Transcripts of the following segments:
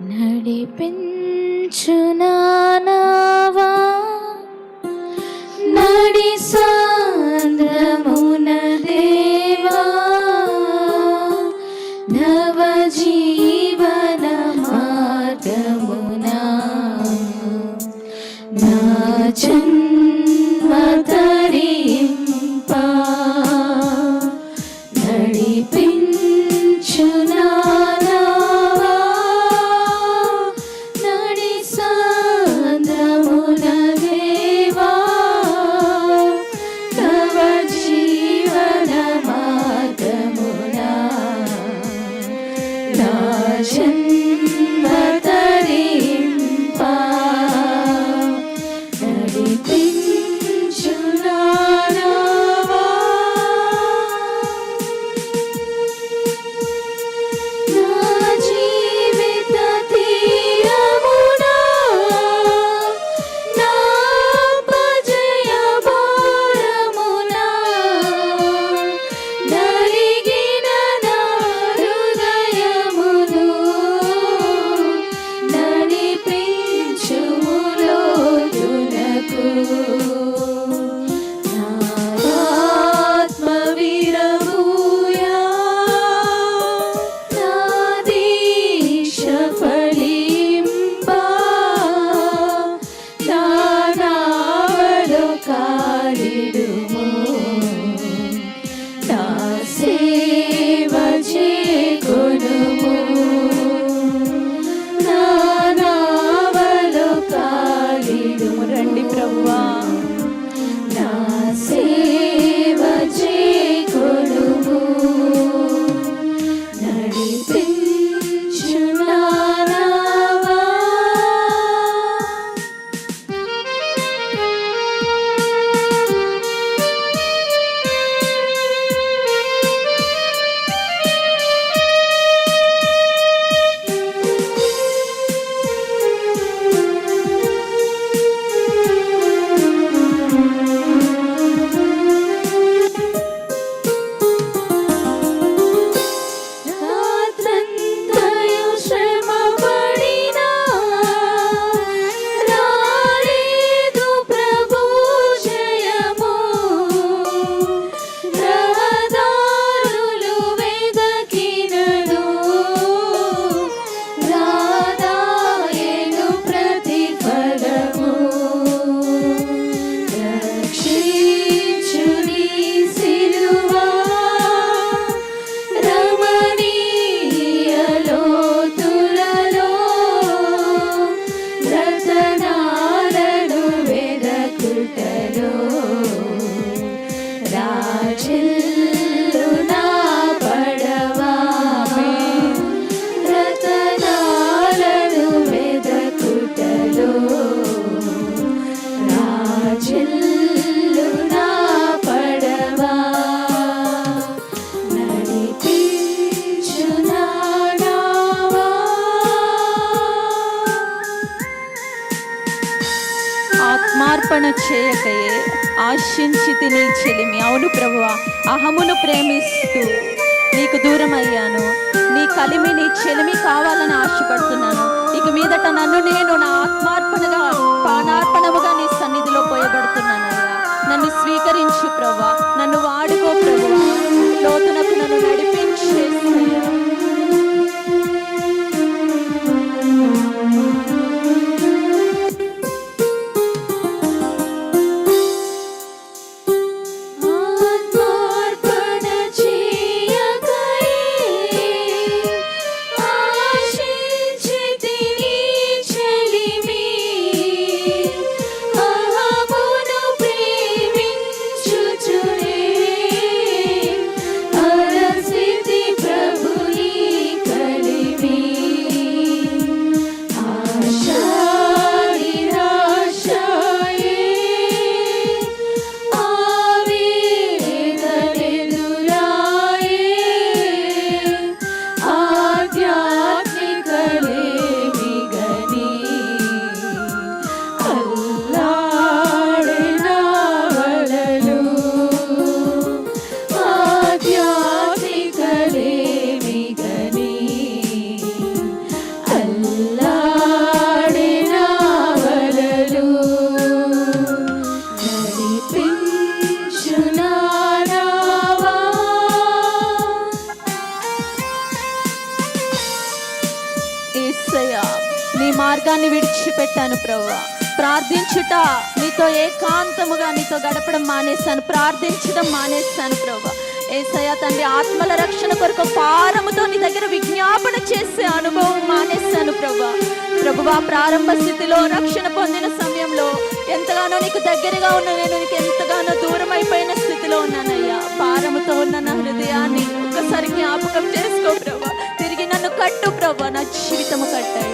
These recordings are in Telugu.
నడిపించునావా నడి かりるもの ఆశించి తిని చెలిమి. అవును ప్రభువ అహమును ప్రేమిస్తూ నీకు దూరం అయ్యాను నీ కలిమి నీ చెలిమి కావాలని ఆశపడుతున్నాను. ఇక మీదట నన్ను నేను నా ఆత్మార్పణగా పానార్పణముగా నీ సన్నిధిలో పోయబడుతున్నాను నన్ను స్వీకరించు ప్రభా నన్ను వాడుకో ప్రభు లోతునకు నన్ను నడిపించేసయ్యా మార్గాన్ని విడిచిపెట్టాను ప్రభు ప్రార్థించుట నీతో ఏకాంతముగా నీతో గడపడం మానేశాను. ప్రార్థించడం మానేశాను ప్రభు ఏసయ తండ్రి ఆత్మల రక్షణ కొరకు పారముతో నీ దగ్గర విజ్ఞాపన చేసే అనుభవం మానేశాను ప్రభు ప్రభువా ప్రారంభ స్థితిలో రక్షణ పొందిన సమయంలో ఎంతగానో నీకు దగ్గరగా ఉన్న నేను నీకు ఎంతగానో దూరం అయిపోయిన స్థితిలో ఉన్నానయ్యా. పారముతో ఉన్న నా హృదయాన్ని ఒక్కసారి జ్ఞాపకం చేసుకో ప్రభా తిరిగి నన్ను కట్టు ప్రభా నా జీవితము కట్టాయి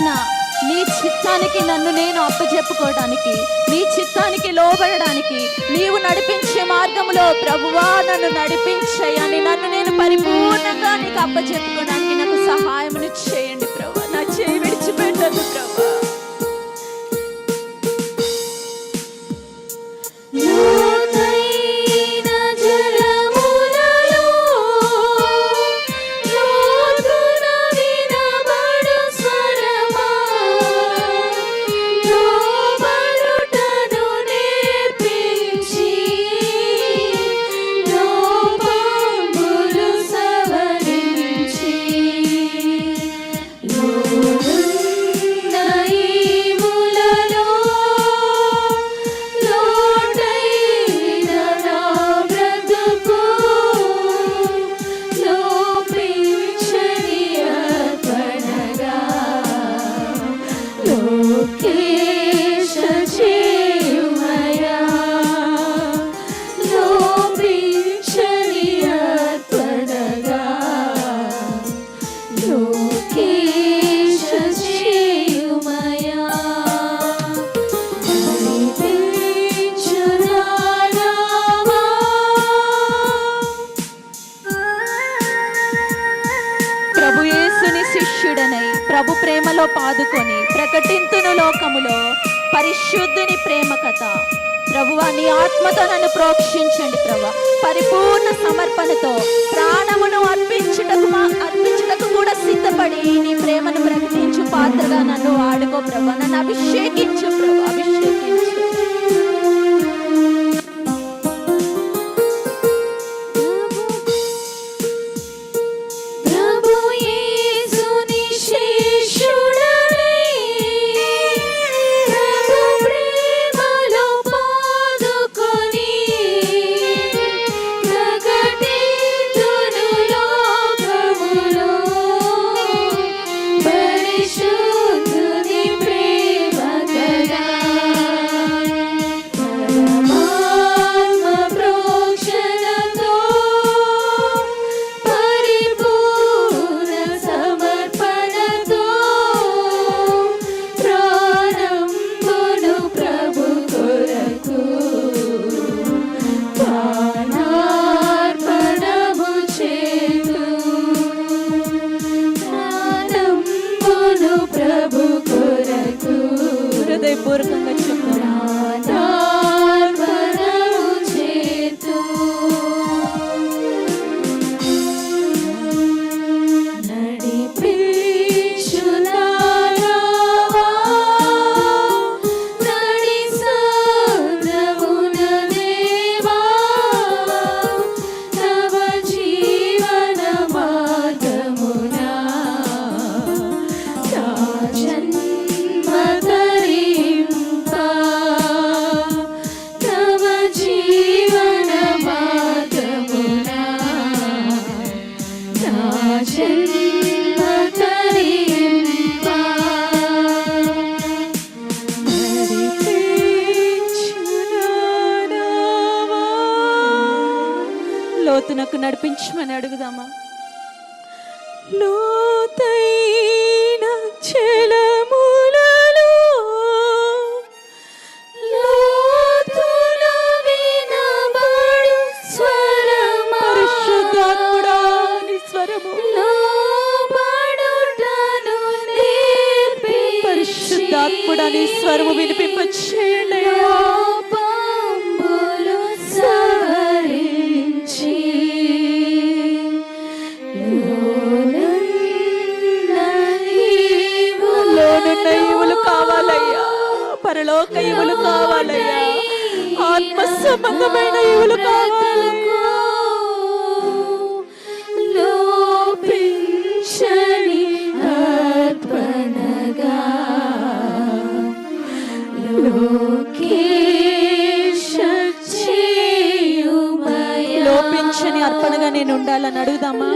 నాయన నీ చిత్తానికి నన్ను నేను అప్పచెప్పుకోవడానికి నీ చిత్తానికి లోబడడానికి నీవు నడిపించే మార్గంలో ప్రభువా నన్ను నడిపించయ్యని నన్ను నేను పరిపూర్ణంగా నీకు అప్పచెప్పుకోవడానికి నాకు సహాయం చేయండి ప్రభు నా చేయి విడిచిపెట్టదు ప్రభు పరిశుద్ధుని ప్రేమ కథ. ప్రభువా నీ ఆత్మతో నన్ను ప్రోక్షించండి ప్రభు. పరిపూర్ణ సమర్పణతో ప్రాణమును అర్పించుటకు మా- అర్పించుటకు కూడా సిద్ధపడి నీ ప్రేమను ప్రకటించు పాత్రగా నన్ను వాడుకో ప్రభు. నన్ను అభిషేకించు ప్రభు అభిషేకించు. వైపుకు నడిపించమని అడుగుదామా? లోతైన చెలములలో లోతున వినబడు స్వరమా? పరిశుద్ధాత్ముడా నీ స్వరము. లోబడుటను నేర్పి పరిశుద్ధాత్ముడా నీ స్వరము వినిపింప చేయండి అయ్యా. సంబంధమైన ఇవులు కావాలి లోపించని అర్పణగా నేను ఉండాలని అడుగుదామా?